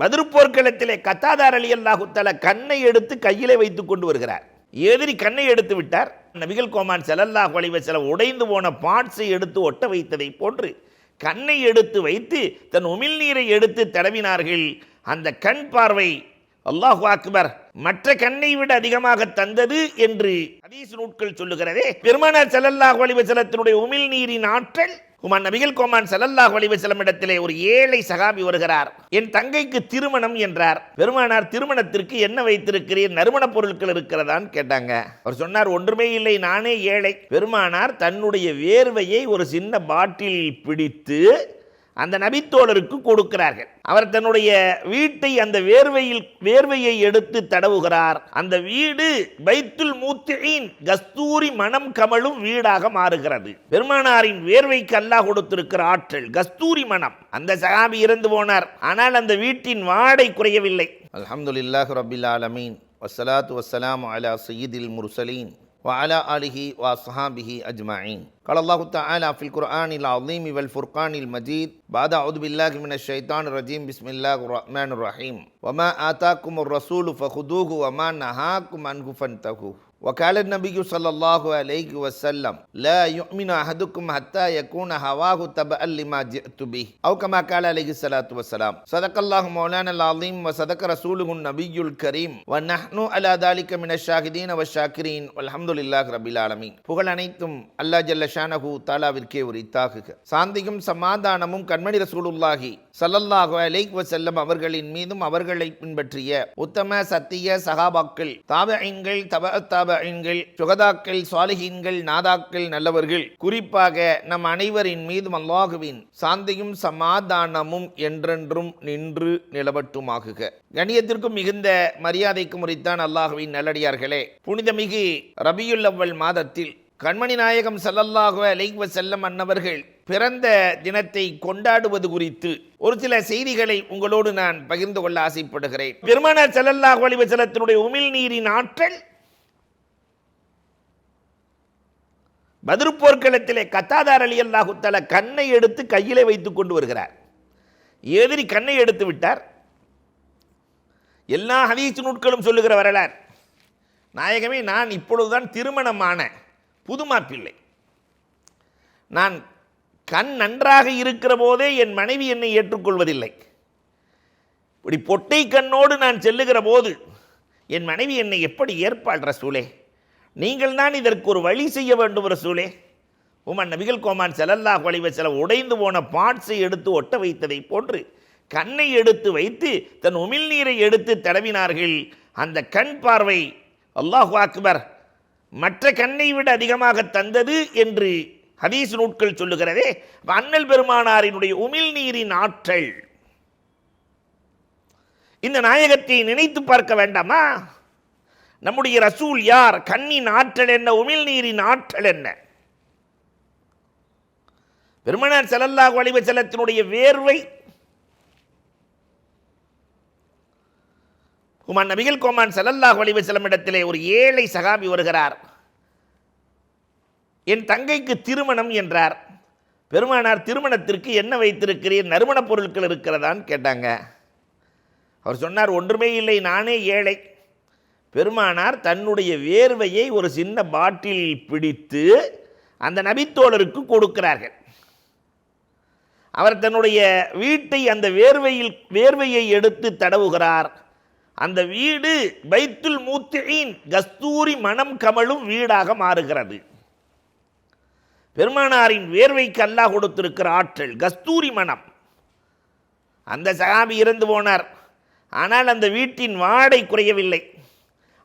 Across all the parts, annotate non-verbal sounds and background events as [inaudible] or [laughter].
பதிர் போர்க்களத்திலே கத்தாதார் அலி அல்லாஹுத்தல கண்ணை எடுத்து கையிலே வைத்துக் கொண்டு வருகிறார். எதிரி கண்ணை எடுத்து விட்டார். நபிகள் கோமான் செலல்லாஹு வலிவ செல உடைந்து போன பாட்ஸை எடுத்து ஒட்ட வைத்ததை போன்று கண்ணை எடுத்து வைத்து தன் உமிழ்நீரை எடுத்து தடவினார்கள். அந்த கண் பார்வை அல்லாஹு அக்பர் மற்ற கண்ணை விட அதிகமாக தந்தது என்று அதீசு நூட்கள் சொல்லுகிறதே. பெருமானார் செல்லல்லாஹ் அலைஹி வஸல்லத்தினுடைய உமிழ் ஆற்றல் உமான் நபிகள் கோமான் செல்லல்லாஹ் அலைஹி செல்லமிடத்திலே இடத்திலே ஒரு ஏழை சகாபி வருகிறார். என் தங்கைக்கு திருமணம் என்றார். பெருமானார் திருமணத்திற்கு என்ன வைத்திருக்கிறீர்? நறுமணப் பொருட்கள் இருக்கிறதான்னு கேட்டாங்க. அவர் சொன்னார் ஒன்றுமே இல்லை நானே ஏழை. பெருமானார் தன்னுடைய வேர்வையை ஒரு சின்ன பாட்டிலில் பிடித்து அந்த நபித்தோழருக்கு கொடுக்கிறார்கள். அவர் தன்னுடைய வீட்டை அந்த வேர்வையில் வேர்வையை எடுத்து தடவுகிறார். அந்த வீடு பைத்துல் மூத்தியின் கஸ்தூரி மனம் கமழும் வீடாக மாறுகிறது. பெருமானாரின் வேர்வைக்கு அல்லாஹ் கொடுத்திருக்கிற ஆற்றல் கஸ்தூரி மனம் அந்த சகாபி இறந்து போனார். ஆனால் அந்த வீட்டின் வாடை குறையவில்லை. அல்ஹம்துலில்லாஹி ரபில் ஆலமீன். வசலாத் வசலாம் அலா சயீதில் முர்சலீன். وعلى آله وأصحابه أجمعين. قال الله تعالى في القرآن العظيم والفرقان المجيد بعد أعوذ بالله من الشيطان الرجيم. بسم الله الرحمن الرحيم. وما آتاكم الرسول فخذوه وما نهاكم عنه فانتهوا وقال النبي صلى الله عليه وسلم لا يؤمن أحدكم حتى يكون هواه تبعا لما جئت به أو كما قال عليه الصلاة والسلام صدق الله مولانا العظيم وصدق رسوله النبي الكريم ونحن على ذلك من الشاهدين والشاكرين والحمد لله رب العالمين புகழ் அனைத்தும் அல்லாஹ் ஜல்ல ஷானஹு தாலாவிற்கே உரித்தாகுக சாந்தியும் சமாதானமும் கண்மணி ரசூலுல்லாஹி ஸல்லல்லாஹு அலைஹி வஸல்லம் அவர்களின் மீதும் அவர்களை பின்பற்றிய உத்தம சத்திய சகாபாக்கள் தாபஐன்கள் தப தாபஐன்கள் சுகதாக்கள் சாலிஹீன்கள் நாதாக்கள் நல்லவர்கள். குறிப்பாக நம் அனைவரின் மீதும் அல்லாஹுவின் சாந்தியும் சமாதானமும் என்றென்றும் நின்று நிலவட்டுமாகுக. கணியத்திற்கும் மிகுந்த மரியாதைக்கும் முறைத்தான் அல்லாஹுவின் நல்லடியார்களே. புனிதமிகு ரபியுள்ளவள் மாதத்தில் கண்மணி நாயகம் ஸல்லல்லாஹு அலைஹி செல்லம் அன்னவர்கள் பிறந்த தினத்தை கொண்டாடுவது குறித்து ஒரு சில செய்திகளை உங்களோடு நான் பகிர்ந்து கொள்ள ஆசைப்படுகிறேன். பெருமானார் ஸல்லல்லாஹு அலைஹி வஸல்லத்தினுடைய உமிழ் நீரின் ஆற்றல் பதிர்போர்க்களத்திலே கத்தாதார் அலி அல்லாஹுத்தல கண்ணை எடுத்து கையிலே வைத்து கொண்டு வருகிறார். எதிரி கண்ணை எடுத்து விட்டார். எல்லா ஹதீஸ் நூட்களும் சொல்லுகிற வரலாறு. நாயகமே நான் இப்பொழுதுதான் திருமணமான புது மாப்பிள்ளை நான் கண் நன்றாக இருக்கிற போதே என் மனைவி என்னை ஏற்றுக்கொள்வதில்லை. இப்படி பொட்டை கண்ணோடு நான் செல்லுகிற போது என் மனைவி என்னை எப்படி ஏற்பாள் ரசூலே? நீங்கள் தான் இதற்கு ஒரு வழி செய்ய வேண்டும் ரசூலே. உமன் நபிகள் கோமான் செலல்லா கொலைவ செல உடைந்து போன பாட்ஸை எடுத்து ஒட்ட வைத்ததை போன்று கண்ணை எடுத்து வைத்து தன் உமிழ்நீரை எடுத்து தடவினார்கள். அந்த கண் பார்வை அல்லாஹு அக்பர் மற்ற கண்ணை விட அதிகமாக தந்தது என்று ஹதீஸ் நூட்கள் சொல்லுகிறதே. அண்ணல் பெருமானாரினுடைய உமிழ்நீரின் ஆற்றல். இந்த நாயகத்தை நினைத்து பார்க்க வேண்டாமா? நம்முடைய ரசூல் யார்? கண்ணின் ஆற்றல் என்ன? உமிழ்நீரின் ஆற்றல் என்ன? பெருமனார் செலல்லாஹ் அலைஹி செலத்தினுடைய வேர்வை குமான் நபிகள் கோமான் செலல்லாஹ் அலைஹி வஸல்லம் இடத்திலே ஒரு ஏழை சகாபி வருகிறார். என் தங்கைக்கு திருமணம் என்றார். பெருமானார் திருமணத்திற்கு என்ன வைத்திருக்கிறீர்? நறுமணப் பொருட்கள் இருக்கிறதான்னு கேட்டாங்க. அவர் சொன்னார் ஒன்றுமே இல்லை நானே ஏழை. பெருமானார் தன்னுடைய வேர்வையை ஒரு சின்ன பாட்டிலில் பிடித்து அந்த நபித்தோழருக்கு கொடுக்கிறார்கள். அவர் தன்னுடைய வீட்டை அந்த வேர்வையில் வேர்வையை எடுத்து தடவுகிறார். அந்த வீடு பைத்துல் மூத்தியின் கஸ்தூரி மனம் கமழும் வீடாக மாறுகிறது. பெருமானாரின் வேர்வைக்கு அல்லாஹ் கொடுத்திருக்கிற ஆற்றல் கஸ்தூரி மனம் அந்த சகாபி இறந்து போனார். ஆனால் அந்த வீட்டின் வாடை குறையவில்லை.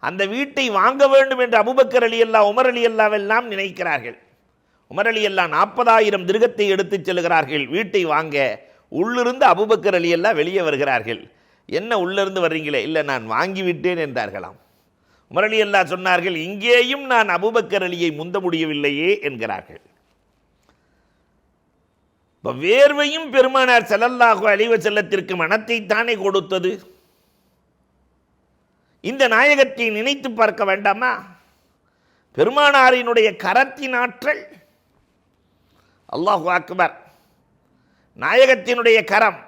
அந்த வீட்டை வாங்க வேண்டும் என்று அபுபக்கர் அலி அல்லா உமர் அலி அல்லாவெல்லாம் நினைக்கிறார்கள். உமர் அலி அல்லா நாற்பதாயிரம் திருகத்தை எடுத்துச் செல்கிறார்கள். வீட்டை வாங்க உள்ளிருந்து அபுபக்கர் அலி அல்லா வெளியே வருகிறார்கள். என்ன உள்ளிருந்து வர்றீங்களே? இல்லை நான் வாங்கிவிட்டேன் என்றார்களாம். உமர் அலி அல்லா சொன்னார்கள் இங்கேயும் நான் அபுபக்கர் அலியை முந்த முடியவில்லையே என்கிறார்கள். இப்போ வேர்வையும் பெருமானார் செல்லல்லாஹோ அழிவ செல்லத்திற்கு மனத்தை தானே கொடுத்தது? இந்த நாயகத்தை நினைத்து பார்க்க வேண்டாமா? பெருமானாரினுடைய கரத்தின் ஆற்றல். அல்லாஹு அக்பர். நாயகத்தினுடைய கரம்.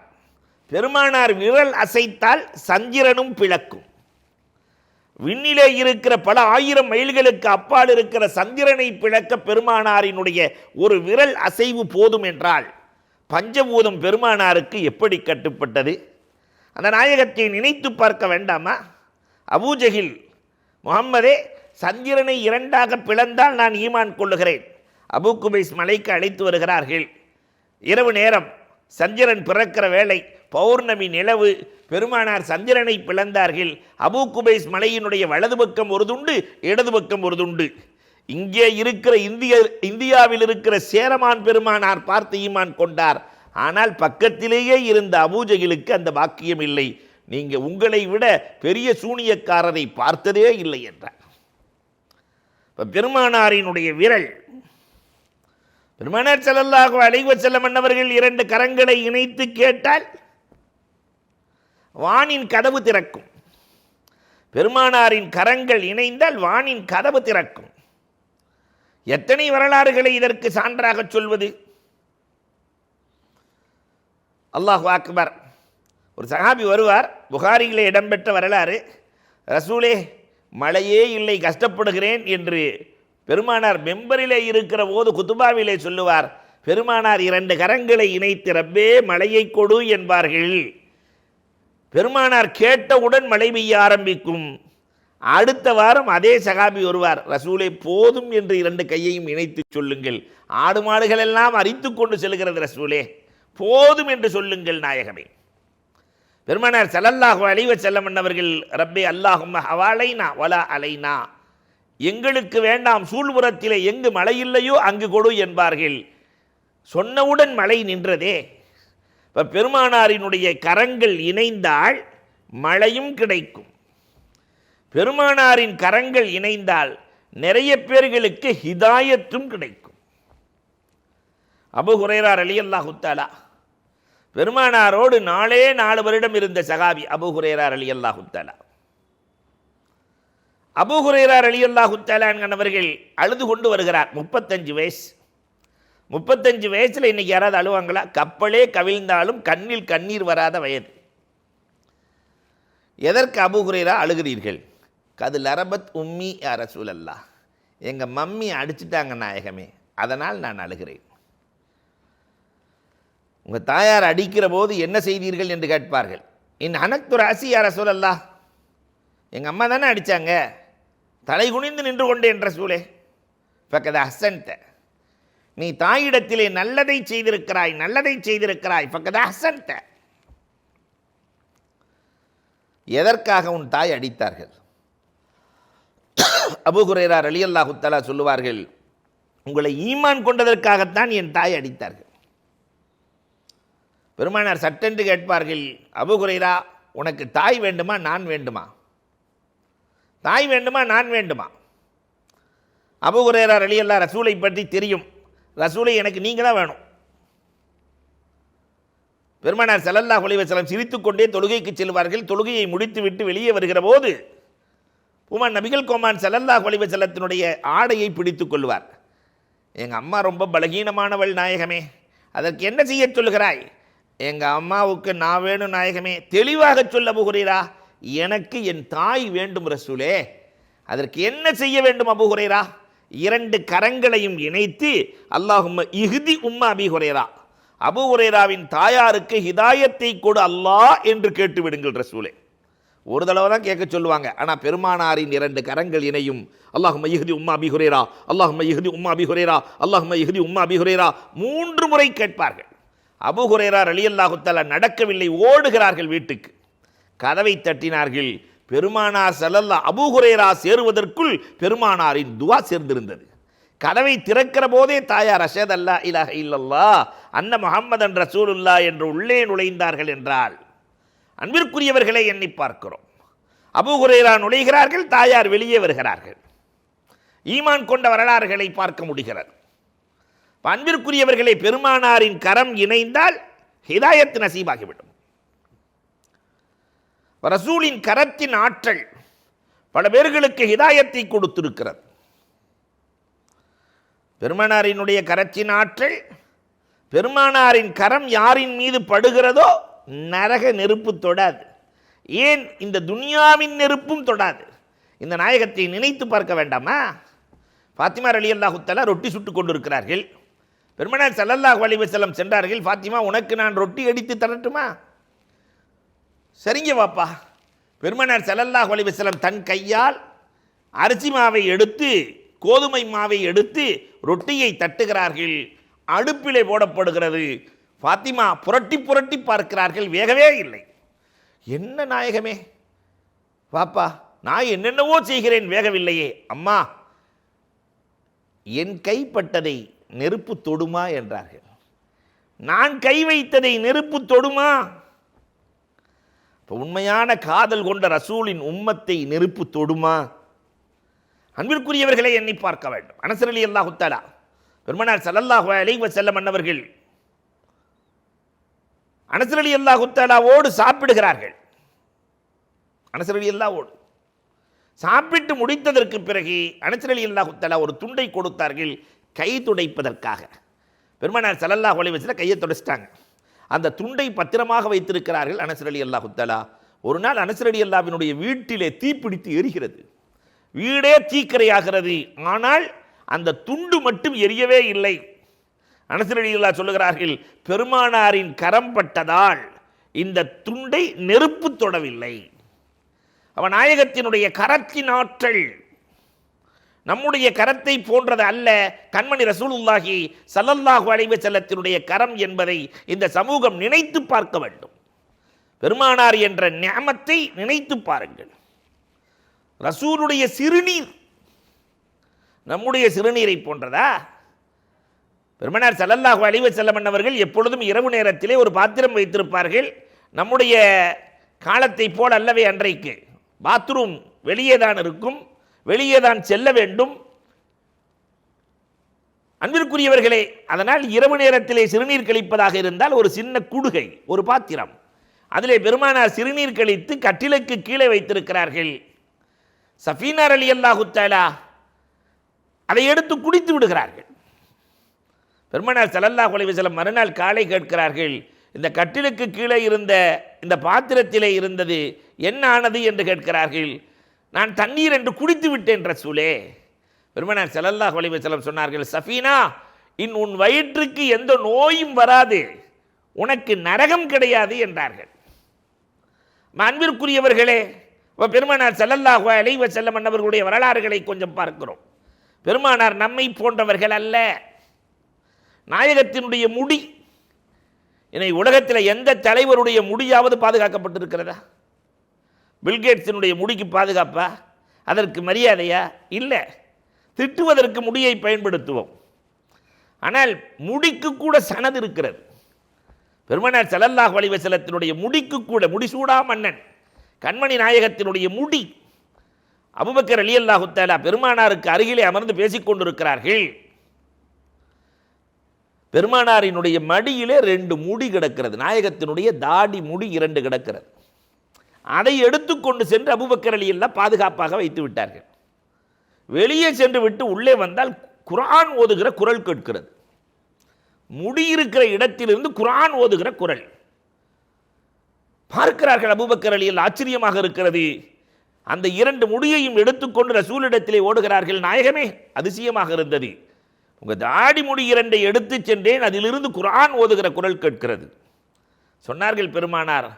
பெருமானார் விரல் அசைத்தால் சந்திரனும் பிளக்கும். விண்ணிலே இருக்கிற பல ஆயிரம் மைல்களுக்கு அப்பால் இருக்கிற சந்திரனை பிளக்க பெருமானாரினுடைய ஒரு விரல் அசைவு போதும் என்றால் பஞ்சபூதம் பெருமானாருக்கு எப்படி கட்டுப்பட்டது? அந்த நாயகத்தை நினைத்து பார்க்க வேண்டாமா? அபூஜகில் முகம்மதே சந்திரனை இரண்டாக பிளந்தால் நான் ஈமான் கொள்ளுகிறேன். அபு குபைஸ் மலைக்கு அழைத்து வருகிறார்கள். இரவு நேரம் சந்திரன் பிறக்கிற வேளை பௌர்ணமி நிலவு பெருமானார் சந்திரனை பிளந்தார்கள். அபு குபைஸ் மலையினுடைய வலது பக்கம் ஒரு துண்டு இடது பக்கம் ஒரு துண்டு இங்கே இருக்கிற இந்திய இந்தியாவில் இருக்கிற சேரமான் பெருமானார் பார்த்து ஈமான் கொண்டார். ஆனால் பக்கத்திலேயே இருந்த அபூஜகிலுக்கு அந்த பாக்கியம் இல்லை. நீங்க உங்களை விட பெரிய சூனியக்காரரை பார்த்ததே இல்லை என்றார். இப்போ பெருமானாரினுடைய விரல் பெருமானார் செல்லல்லாக அழைவ செல்ல மன்னவர்கள் இரண்டு கரங்களை இணைத்து கேட்டால் வானின் கதவு திறக்கும். பெருமானாரின் கரங்கள் இணைந்தால் வானின் கதவு திறக்கும். எத்தனை வரலாறுகளை இதற்கு சான்றாக சொல்வது? அல்லாஹ் அக்பர். ஒரு சஹாபி வருவார் புகாரியிலே இடம்பெற்ற வரலாறு ரசூலே மழையே இல்லை கஷ்டப்படுகிறேன் என்று பெருமானார் மெம்பரிலே இருக்கிற போது குத்துபாவிலே சொல்லுவார் பெருமானார் இரண்டு கரங்களை இணைத்து ரப்பே மழையை கொடு என்பார்கள். பெருமானார் கேட்டவுடன் மழை பெய்ய ஆரம்பிக்கும். அடுத்த வாரம் அதே சகாபி வருவார் ரசூலே போதும் என்று இரண்டு கையையும் இணைத்து சொல்லுங்கள். ஆடு மாடுகள் எல்லாம் அரித்து கொண்டு செல்கிறது ரசூலே போதும் என்று சொல்லுங்கள் நாயகமே. பெருமானார் ஸல்லல்லாஹு அலைஹி வஸல்லம் அவர்கள் ரப்பே அல்லாஹும் ஹவாலைனா வலா அலைனா. எங்களுக்கு வேண்டாம் சூழ்புறத்திலே எங்கு மழை இல்லையோ அங்கு கொடு என்பார்கள். சொன்னவுடன் மழை நின்றதே. இப்போ பெருமானாரினுடைய கரங்கள் இணைந்தால் மழையும் கிடைக்கும். பெருமானாரின் கரங்கள் இணைந்தால் நிறைய பேர்களுக்கு ஹிதாயத்தும் கிடைக்கும். அபு ஹுரைரார் அலி அல்லாஹு தாலா பெருமானாரோடு நாளே நாலு வருடம் இருந்த சகாபி அபுஹுரேரார் அலி அல்லாஹுத்தாலா அபுஹுரேரார் அலி அல்லாஹுத்தாலா என்கிறவர்கள் அழுது கொண்டு வருகிறார். முப்பத்தஞ்சு வயசு. முப்பத்தஞ்சு வயசில் இன்னைக்கு யாராவது அழுவாங்களா? கப்பலே கவிழ்ந்தாலும் கண்ணில் கண்ணீர் வராத வயது. எதற்கு அபு அழுகிறீர்கள்? கது லரபத் உம்மி யா அல்லா எங்கள் மம்மி அடிச்சிட்டாங்க நாயகமே. அதனால் நான் அழுகிறேன். உங்கள் தாயார் அடிக்கிற போது என்ன செய்தீர்கள் என்று கேட்பார்கள். என் அனக்து ராசி சூழல்லா எங்கள் அம்மா தானே அடித்தாங்க தலை குனிந்து நின்று கொண்டு என்ற சூழே பக்கத ஹசன்த நீ தாயிடத்திலே நல்லதை செய்திருக்கிறாய் நல்லதை செய்திருக்கிறாய். பக்கத ஹசன்த எதற்காக உன் தாய் அடித்தார்கள்? [coughs] அபு அலியல்லாஹுத்தலா சொல்லுவார்கள் உங்களை ஈமான் கொண்டதற்காகத்தான் என் தாய் அடித்தார்கள். பெருமானார் சட்டென்று கேட்பார்கள் அபுகுரைரா உனக்கு தாய் வேண்டுமா நான் வேண்டுமா? தாய் வேண்டுமா நான் வேண்டுமா? அபுகுரேரா குரைரா ரசூலை பற்றி தெரியும். ரசூலை எனக்கு நீங்கள் தான் வேணும். பெருமானார் செலல்லா ஒளிவசலம் சிரித்துக்கொண்டே தொழுகைக்கு செல்வார்கள். தொழுகையை முடித்துவிட்டு வெளியே வருகிற போது உமான் நபிகள் கோமான் செலல்லா ஒளிவசலத்தினுடைய ஆடையை பிடித்துக் கொள்வார். எங்கள் அம்மா ரொம்ப பலகீனமானவள் நாயகமே அதற்கு என்ன செய்ய சொல்கிறாய் எங்கள் அம்மாவுக்கு நான் வேணும் நாயகமே தெளிவாக சொல்ல போகிறீரா எனக்கு என் தாய் வேண்டும் ரசூலே. அதற்கு என்ன செய்ய வேண்டும் அபு ஹுரைரா இரண்டு கரங்களையும் இணைத்து அல்லாஹும் இஹ்தி உம்மா அபி ஹுரைரா. அபு ஹுரைராவின் தாயாருக்கு ஹிதாயத்தை கொடு அல்லாஹ் என்று கேட்டு விடுங்கள் ரசூலே. ஒரு தடவை தான் கேட்க சொல்லுவாங்க. ஆனால் பெருமானாரின் இரண்டு கரங்கள் இணையும் அல்லாஹும் இஹ்தி உம்மா அபி ஹுரைரா அல்லாஹும்ம உம்மா அபி ஹுரைரா அல்லாஹும்ம உம்மா அபிஹுரேரா மூன்று முறை கேட்பார்கள். அபு ஹுரைரா நடக்கவில்லை ஓடுகிறார்கள் வீட்டுக்கு. கதவை தட்டினார்கள். பெருமானார் செல்லல்லா அபு சேருவதற்குள் பெருமானாரின் துவா சேர்ந்திருந்தது. கதவை திறக்கிற போதே தாயார் அஷத் அல்லா இலாஹ இல்லல்லா அன்ன முஹம்மதன் ரசூலுல்லா என்று உள்ளே நுழைந்தார்கள் என்றால் அன்பிற்குரியவர்களை எண்ணி பார்க்கிறோம். அபு நுழைகிறார்கள் தாயார் வெளியே வருகிறார்கள். ஈமான் கொண்ட வரலாறுகளை பார்க்க முடிகிறது. அன்பிற்குரியவர்களை பெருமானாரின் கரம் இணைந்தால் ஹிதாயத் நசீபாகிவிடும். ரசூலின் கரத்தின் ஆற்றல் பல பேர்களுக்கு ஹிதாயத்தை கொடுத்திருக்கிறது. பெருமானாரினுடைய கரத்தின் ஆற்றல் பெருமானாரின் கரம் யாரின் மீது படுகிறதோ நரக நெருப்பு தொடாது. ஏன் இந்த துனியாவின் நெருப்பும் தொடாது? இந்த நாயகத்தை நினைத்து பார்க்க வேண்டாமா? பாத்திமார் அலி அல்லாஹுத்தலா ரொட்டி சுட்டு கொண்டிருக்கிறார்கள். பெருமனார் சல்லல்லாஹ் அலைஹி சென்றார்கள். ஃபாத்திமா உனக்கு நான் ரொட்டி அடித்து தரட்டுமா? சரிங்க வாப்பா பெருமனார் சல்லல்லாஹ் அலைஹி தன் கையால் அரிசி மாவை எடுத்து கோதுமை மாவை எடுத்து ரொட்டியை தட்டுகிறார்கள். அடுப்பிலே போடப்படுகிறது. ஃபாத்திமா புரட்டி புரட்டி பார்க்கிறார்கள். வேகவே இல்லை. என்ன நாயகமே? வாப்பா நான் என்னென்னவோ செய்கிறேன். வேகவில்லையே. அம்மா என் கைப்பட்டதை நெருப்பு தொடுமா என்றார்கள். நான் கை வைத்ததை நெருப்பு தொடுமா? இப்போ உண்மையான காதல் கொண்ட ரசூலின் உம்மத்தை நெருப்பு தொடுமா? அன்பிற்குரியவர்களை எண்ணி பார்க்க வேண்டும். அனசரலி அல்லாஹுத்தாலா பெருமனார் ஸல்லல்லாஹு அலைவ செல்ல மன்னவர்கள் அனசர் அலி அல்லாஹு சாப்பிடுகிறார்கள். அனசரலி அல்லாவோடு சாப்பிட்டு முடித்ததற்கு பிறகு அனசரலி அல்லாஹுத்தாலா ஒரு துண்டை கொடுத்தார்கள். கை துடைப்பதற்காக. பெருமனார் சலல்லா ஒளி வஸல்லம் கையை துடைச்சிட்டாங்க. அந்த துண்டை பத்திரமாக வைத்திருக்கிறார்கள் அனசரலி அலி அல்லாஹு ஒரு நாள் அனசரடி அல்லாவினுடைய வீட்டிலே தீப்பிடித்து எரிகிறது. வீடே தீக்கரையாகிறது. ஆனால் அந்த துண்டு மட்டும் எரியவே இல்லை. அனசரடிகளா சொல்லுகிறார்கள் பெருமானாரின் கரம் பட்டதால் இந்த துண்டை நெருப்பு தொடவில்லை. அவன் நாயகத்தினுடைய கரத்தின் ஆற்றல் நம்முடைய கரத்தை போன்றது அல்ல. கண்மணி ரசூலுல்லாஹி சல்லல்லாஹு அலைஹி செல்லத்தினுடைய கரம் என்பதை இந்த சமூகம் நினைத்து பார்க்க வேண்டும். பெருமானார் என்ற ஞாமத்தை நினைத்து பாருங்கள். ரசூலுடைய சிறுநீர். நம்முடைய சிறுநீரை போன்றதா? பெருமனார் ஸல்லல்லாஹு அழிவ செல்லமன் அவர்கள் எப்பொழுதும் இரவு நேரத்திலே ஒரு பாத்திரம் வைத்திருப்பார்கள். நம்முடைய காலத்தை போல் அல்லவே அன்றைக்கு. பாத்ரூம் வெளியே தான் இருக்கும். வெளியே தான் செல்ல வேண்டும். அன்பிற்குரியவர்களே அதனால் இரவு நேரத்திலே சிறுநீர் கழிப்பதாக இருந்தால் ஒரு சின்ன குடுகை ஒரு பாத்திரம். அதிலே பெருமானார் சிறுநீர் கழித்து கட்டிலுக்கு கீழே வைத்திருக்கிறார்கள். சஃபீனார் அலி அல்லாஹுத்தாலா அதை எடுத்து குடித்து விடுகிறார்கள். பெருமனார் ஸல்லல்லாஹு அலைஹி மறுநாள் காலை கேட்கிறார்கள் இந்த கட்டிலுக்கு கீழே இருந்த இந்த பாத்திரத்திலே இருந்தது என்ன ஆனது? என்று கேட்கிறார்கள். நான் தண்ணீர் என்று குடித்து விட்டேன் ரசூலே. பெருமனார் செலல்லா அலைஹி வஸல்லம் சொன்னார்கள் சஃபீனா இன் உன் வயிற்றுக்கு எந்த நோயும் வராது. உனக்கு நரகம் கிடையாது என்றார்கள். அன்பிற்குரியவர்களே இப்போ பெருமானார் ஸல்லல்லாஹு அலைவ செல்ல அன்னவர்களுடைய வரலாறுகளை கொஞ்சம் பார்க்கிறோம். பெருமானார் நம்மை போன்றவர்கள் அல்ல. நாயகத்தினுடைய முடி இனி உலகத்தில் எந்த தலைவருடைய முடியாவது பாதுகாக்கப்பட்டிருக்கிறதா? பில்கேட்ஸினுடைய முடிக்கு பாதுகாப்பா? அதற்கு மரியாதையா? இல்லை. திட்டுவதற்கு முடியை பயன்படுத்துவோம். ஆனால் முடிக்கு கூட சனது இருக்கிறது. பெருமனார் செலல்லாஹ் வலிவசலத்தினுடைய முடிக்கு கூட முடிசூடா மன்னன் கண்மணி நாயகத்தினுடைய முடி. அபுபக்கர் அலி அல்லாஹுத்தாலா பெருமானாருக்கு அருகிலே அமர்ந்து பேசிக்கொண்டிருக்கிறார்கள் பெருமானாரினுடைய மடியிலே ரெண்டு முடி கிடக்கிறது. நாயகத்தினுடைய தாடி முடி இரண்டு கிடக்கிறது. அதை எடுத்துக்கொண்டு சென்று அபுபக்கர் அலி எல்லாம் பாதுகாப்பாக வைத்து விட்டார்கள். வெளியே சென்று விட்டு உள்ளே வந்தால் குரான் ஓதுகிற குரல் கேட்கிறது. முடி இருக்கிற இடத்திலிருந்து குரான் ஓதுகிற குரல். பார்க்கிறார்கள் அபுபக்கர் அலியில் ஆச்சரியமாக இருக்கிறது. அந்த இரண்டு முடியையும் எடுத்துக்கொண்டு ரசூலிடத்திலே ஓடுகிறார்கள். நாயகமே அதிசயமாக இருந்தது. உங்கள் தாடி முடி இரண்டை எடுத்துச் சென்றேன் அதிலிருந்து குரான் ஓதுகிற குரல் கேட்கிறது. சொன்னார்கள் பெருமானார்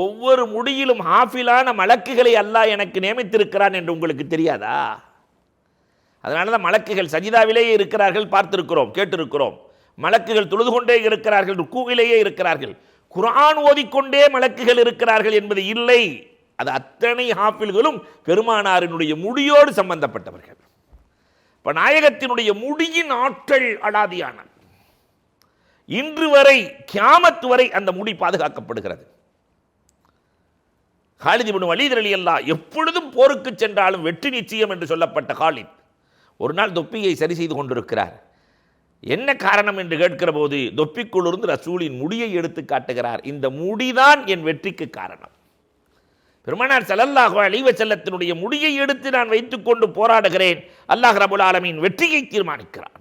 ஒவ்வொரு முடியிலும் ஹாஃபிலான மலக்குகளை அல்லாஹ் எனக்கு நியமித்திருக்கிறான் என்று உங்களுக்கு தெரியாதா? அதனால தான் மலக்குகள் சஜிதாவிலேயே இருக்கிறார்கள் பார்த்திருக்கிறோம் கேட்டிருக்கிறோம். மலக்குகள் தொழுது கொண்டே இருக்கிறார்கள் ருக்கூவிலேயே இருக்கிறார்கள். குரான் ஓதிக்கொண்டே மலக்குகள் இருக்கிறார்கள் என்பது இல்லை. அது அத்தனை ஹாஃபில்களும் பெருமானாரினுடைய முடியோடு சம்பந்தப்பட்டவர்கள். இப்போ நாயகத்தினுடைய முடியின் ஆற்றல் அடாதியானது இன்று வரை கியாமத் வரை அந்த முடி பாதுகாக்கப்படுகிறது. ஹாலித் இப்னு வலீத் அல்லா எப்பொழுதும் போருக்கு சென்றாலும் வெற்றி நிச்சயம் என்று சொல்லப்பட்ட காலித். ஒரு நாள் தொப்பியை சரி செய்து கொண்டிருக்கிறார். என்ன காரணம் என்று கேட்கிற போது தொப்பிக்குள்ளிருந்து ரசூலின் முடியை எடுத்து காட்டுகிறார். இந்த முடிதான் என் வெற்றிக்கு காரணம். பெருமனார் ஸல்லல்லாஹு அழிவ செல்லத்தினுடைய முடியை எடுத்து நான் வைத்துக்கொண்டு போராடுகிறேன். அல்லாஹ் ரபுல் ஆலமின் வெற்றியை தீர்மானிக்கிறான்.